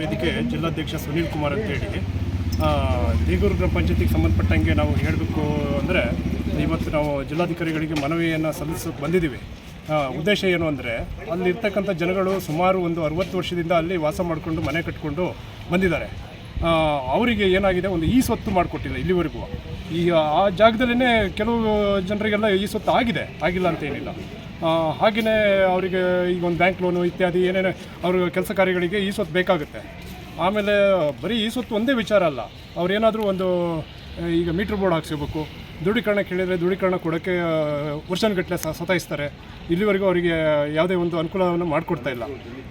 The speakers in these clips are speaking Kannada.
ವೇದಿಕೆ ಜಿಲ್ಲಾಧ್ಯಕ್ಷ ಸುನೀಲ್ ಕುಮಾರ್ ಅಂತ ಹೇಳಿ ದೇಗೂರು ಗ್ರಾಮ ಪಂಚಾಯತಿಗೆ ಸಂಬಂಧಪಟ್ಟಂಗೆ ನಾವು ಹೇಳಬೇಕು ಅಂದರೆ ಇವತ್ತು ನಾವು ಜಿಲ್ಲಾಧಿಕಾರಿಗಳಿಗೆ ಮನವಿಯನ್ನು ಸಲ್ಲಿಸೋಕೆ ಬಂದಿದ್ದೀವಿ. ಉದ್ದೇಶ ಏನು ಅಂದರೆ ಅಲ್ಲಿರ್ತಕ್ಕಂಥ ಜನಗಳು ಸುಮಾರು ಒಂದು ಅರುವತ್ತು ವರ್ಷದಿಂದ ಅಲ್ಲಿ ವಾಸ ಮಾಡಿಕೊಂಡು ಮನೆ ಕಟ್ಕೊಂಡು ಬಂದಿದ್ದಾರೆ. ಅವರಿಗೆ ಏನಾಗಿದೆ? ಒಂದು ಈ ಸ್ವತ್ತು ಮಾಡಿಕೊಟ್ಟಿಲ್ಲ ಇಲ್ಲಿವರೆಗೂ. ಈ, ಆ ಜಾಗದಲ್ಲೇ ಕೆಲವು ಜನರಿಗೆಲ್ಲ ಈ ಸ್ವತ್ತು ಆಗಿದೆ. ಆಗಿಲ್ಲ ಅಂತ ಏನಿಲ್ಲ. ಹಾಗೆಯೇ ಅವರಿಗೆ ಈಗ ಒಂದು ಬ್ಯಾಂಕ್ ಲೋನು ಇತ್ಯಾದಿ ಏನೇನು ಅವ್ರ ಕೆಲಸ ಕಾರ್ಯಗಳಿಗೆ ಈ ಸೊತ್ತು ಬೇಕಾಗುತ್ತೆ. ಆಮೇಲೆ ಬರೀ ಈ ಸೊತ್ತು ಒಂದೇ ವಿಚಾರ ಅಲ್ಲ, ಅವ್ರೇನಾದರೂ ಒಂದು ಈಗ ಮೀಟ್ರ್ ಬೋರ್ಡ್ ಹಾಕ್ಸಿರ್ಬೇಕು ದೃಢೀಕರಣ ಕೇಳಿದರೆ ದೃಢೀಕರಣ ಕೊಡೋಕ್ಕೆ ವರ್ಷನಗಟ್ಟಲೆ ಸ, ಸತಾಯಿಸ್ತಾರೆ. ಇಲ್ಲಿವರೆಗೂ ಅವರಿಗೆ ಯಾವುದೇ ಒಂದು ಅನುಕೂಲವನ್ನು ಮಾಡಿಕೊಡ್ತಾ ಇಲ್ಲ.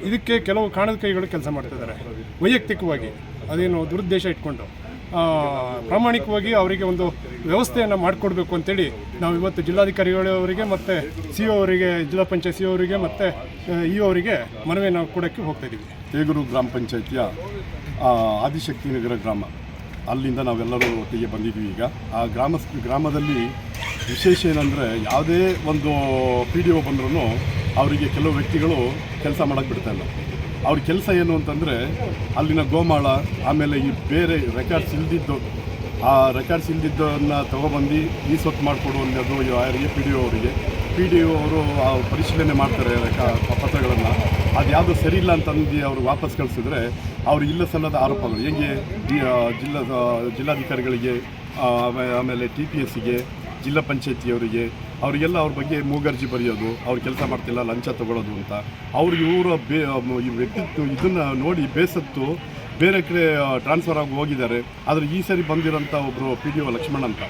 ಇದಕ್ಕೆ ಕೆಲವು ಕಾಣದ ಕೈಗಳು ಕೆಲಸ ಮಾಡ್ತಿದ್ದಾರೆ ವೈಯಕ್ತಿಕವಾಗಿ ಅದೇನು ದುರುದ್ದೇಶ ಇಟ್ಕೊಂಡು. ಪ್ರಾಮಾಣಿಕವಾಗಿ ಅವರಿಗೆ ಒಂದು ವ್ಯವಸ್ಥೆಯನ್ನು ಮಾಡಿಕೊಡ್ಬೇಕು ಅಂತೇಳಿ ನಾವು ಇವತ್ತು ಜಿಲ್ಲಾಧಿಕಾರಿಗಳವರಿಗೆ ಮತ್ತು ಸಿ ಅವರಿಗೆ, ಜಿಲ್ಲಾ ಪಂಚಾಯತ್ ಸಿ ಅವರಿಗೆ ಮತ್ತು ಇ ಅವರಿಗೆ ಮನವಿಯನ್ನು ಕೊಡೋಕ್ಕೆ ಹೋಗ್ತಾ ಇದ್ದೀವಿ ಹೇಗೂರು ಗ್ರಾಮ ಪಂಚಾಯಿತಿಯ ಆದಿಶಕ್ತಿ ನಗರ ಗ್ರಾಮ. ಅಲ್ಲಿಂದ ನಾವೆಲ್ಲರೂ ಒಟ್ಟಿಗೆ ಬಂದಿದ್ವಿ ಈಗ. ಆ ಗ್ರಾಮ, ಗ್ರಾಮದಲ್ಲಿ ವಿಶೇಷ ಏನಂದರೆ ಯಾವುದೇ ಒಂದು ಪಿ ಡಿ ಒ ಬಂದ್ರೂ ಅವರಿಗೆ ಕೆಲವು ವ್ಯಕ್ತಿಗಳು ಕೆಲಸ ಮಾಡೋಕ್ಕೆ ಬಿಡ್ತಾ ಇಲ್ಲ. ಅವ್ರ ಕೆಲಸ ಏನು ಅಂತಂದರೆ ಅಲ್ಲಿನ ಗೋಮಾಳ, ಆಮೇಲೆ ಈ ಬೇರೆ ರೆಕಾರ್ಡ್ಸ್ ಇಲ್ದಿದ್ದು, ಆ ರೆಕಾರ್ಡ್ಸ್ ಇಲ್ದಿದ್ದನ್ನು ತೊಗೊಬಂದು ಈ ಸೊತ್ತು ಮಾಡಿಕೊಡು ಅನ್ನೋದು ಯಾರಿಗೆ ಪಿ ಡಿ ಒ ಅವರಿಗೆ. ಪಿ ಡಿ ಒ ಅವರು ಪರಿಶೀಲನೆ ಮಾಡ್ತಾರೆ ರೆಕಾ ಪತ್ರಗಳನ್ನು. ಅದು ಯಾವುದು ಸರಿ ಇಲ್ಲ ಅಂತಂದು ಅವರು ವಾಪಸ್ ಕಳಿಸಿದ್ರೆ ಅವರು ಇಲ್ಲ ಸಲ್ಲದ ಆರೋಪಗಳು ಹೇಗೆ? ಜಿಲ್ಲಾ ಜಿಲ್ಲಾಧಿಕಾರಿಗಳಿಗೆ ಆಮೇಲೆ ಟಿ ಪಿ ಎಸ್ಸಿಗೆ ಜಿಲ್ಲಾ ಪಂಚಾಯತಿಯವರಿಗೆ ಅವರಿಗೆಲ್ಲ ಅವ್ರ ಬಗ್ಗೆ ಮೂಗರ್ಜಿ ಬರೆಯೋದು ಅವ್ರು ಕೆಲಸ ಮಾಡ್ತಿಲ್ಲ ಲಂಚ ತಗೊಳ್ಳೋದು ಅಂತ. ಅವ್ರು ಇವರ ಬೇ ಈ ವ್ಯಕ್ತಿತ್ವ ಇದನ್ನು ನೋಡಿ ಬೇಸತ್ತು ಬೇರೆ ಕಡೆ ಟ್ರಾನ್ಸ್ಫರ್ ಆಗಿ ಹೋಗಿದ್ದಾರೆ. ಆದರೆ ಈ ಸರಿ ಬಂದಿರೋಂಥ ಒಬ್ಬರು ಪಿ ಡಿ ಒ ಲಕ್ಷ್ಮಣ್ ಅಂತ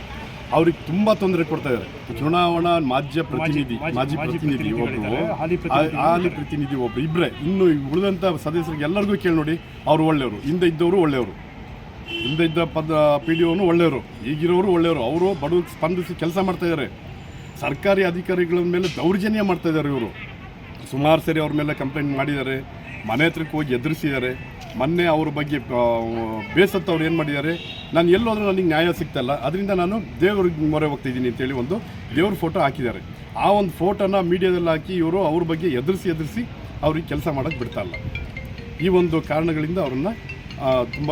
ಅವ್ರಿಗೆ ತುಂಬ ತೊಂದರೆ ಕೊಡ್ತಾ ಇದ್ದಾರೆ ಚುನಾವಣಾ ಮಾಜ್ಯ ಪ್ರತಿನಿಧಿ ಮಾಜಿ- ಪ್ರತಿನಿಧಿ ಒಬ್ಬರು ಹಾಲಿ ಪ್ರತಿನಿಧಿ ಒಬ್ಬರು ಇಬ್ಬರೇ ಇನ್ನು ಉಳಿದಂಥ ಸದಸ್ಯರಿಗೆ ಎಲ್ಲರಿಗೂ ಕೇಳಿ ನೋಡಿ ಅವರು ಒಳ್ಳೆಯವರು ಹಿಂದೆ ಇದ್ದವರು ಒಳ್ಳೆಯವರು. ಹಿಂದೆ ಇದ್ದ ಪದ ಪಿ ಡಿ ಒನು ಒಳ್ಳೆಯವರು ಈಗಿರೋರು ಒಳ್ಳೆಯವರು. ಅವರು ಬಡವ್ರಿಗೆ ಸ್ಪಂದಿಸಿ ಕೆಲಸ ಮಾಡ್ತಾ ಇದ್ದಾರೆ ಸರ್ಕಾರಿ ಅಧಿಕಾರಿಗಳ ಮೇಲೆ ದೌರ್ಜನ್ಯ ಮಾಡ್ತಾ ಇದ್ದಾರೆ ಇವರು. ಸುಮಾರು ಸರಿ ಅವ್ರ ಮೇಲೆ ಕಂಪ್ಲೇಂಟ್ ಮಾಡಿದ್ದಾರೆ, ಮನೆ ಹತ್ರಕ್ಕೆ ಹೋಗಿ ಎದುರಿಸಿದ್ದಾರೆ. ಮೊನ್ನೆ ಅವ್ರ ಬಗ್ಗೆ ಬೇಸತ್ತು ಅವ್ರು ಏನು ಮಾಡಿದ್ದಾರೆ, ನಾನು ಎಲ್ಲೋದ್ರೂ ನನಗೆ ನ್ಯಾಯ ಸಿಗ್ತಲ್ಲ ಅದರಿಂದ ನಾನು ದೇವ್ರಿಗೆ ಮೊರೆ ಹೋಗ್ತಿದ್ದೀನಿ ಅಂತೇಳಿ ಒಂದು ದೇವ್ರ ಫೋಟೋ ಹಾಕಿದ್ದಾರೆ. ಆ ಒಂದು ಫೋಟೋನ ಮೀಡಿಯಾದಲ್ಲಿ ಹಾಕಿ ಇವರು ಅವ್ರ ಬಗ್ಗೆ ಎದುರಿಸಿ ಎದುರಿಸಿ ಅವ್ರಿಗೆ ಕೆಲಸ ಮಾಡೋಕ್ಕೆ ಬಿಡ್ತಾ ಇಲ್ಲ. ಈ ಒಂದು ಕಾರಣಗಳಿಂದ ಅವ್ರನ್ನ ತುಂಬ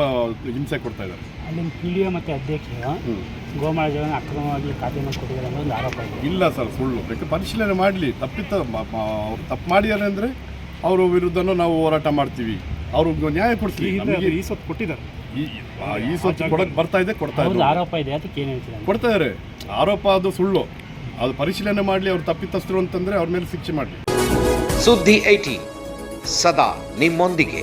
ಹಿಂಸೆ ಕೊಡ್ತಾ ಇದ್ದಾರೆ. ಅಲ್ಲಿನ ಪಿ ಡಿ ಒ ಮತ್ತು ಅಧ್ಯಕ್ಷರು ಗೋಮಾಳ ಜೀವನ ಅಕ್ರಮವಾಗಿ ಖಾತೆಯನ್ನು ಕೊಟ್ಟಿದ್ದಾರೆ ಅನ್ನೋ ಒಂದು ಆರೋಪ ಇದೆ. ಇಲ್ಲ ಸರ್ ಸುಳ್ಳು. ಬೇಕು ಪರಿಶೀಲನೆ ಮಾಡಲಿ. ತಪ್ಪಿತ ಅವ್ರು ತಪ್ಪು ಮಾಡಿದ್ದಾರೆ ಅಂದರೆ ಅವರ ವಿರುದ್ಧನೂ ನಾವು ಹೋರಾಟ ಮಾಡ್ತೀವಿ. ಅವ್ರಿಗೆ ನ್ಯಾಯ ಕೊಡ್ತೀವಿ. ನಮಗೆ ಈ ಸೊತ್ತು ಕೊಟ್ಟಿದ್ದಾರೆ. ಈ ಈ ಸ್ವತ್ತು ಕೊಡಕ್ಕೆ ಬರ್ತಾ ಇದೆ ಕೊಡ್ತಾ ಇದೆ ಆರೋಪ ಇದೆ ಅದಕ್ಕೆ ಏನು ಹೇಳ್ತೀರಾ ಕೊಡ್ತಾ ಇದ್ದಾರೆ ಆರೋಪ ಅದು ಸುಳ್ಳು. ಅದು ಪರಿಶೀಲನೆ ಮಾಡಲಿ ಅವ್ರು ತಪ್ಪಿತಸ್ಥರು ಅಂತಂದರೆ ಅವ್ರ ಮೇಲೆ ಶಿಕ್ಷೆ ಮಾಡಲಿ. ಸುದ್ದಿ ಐಟಿ ಸದಾ ನಿಮ್ಮೊಂದಿಗೆ.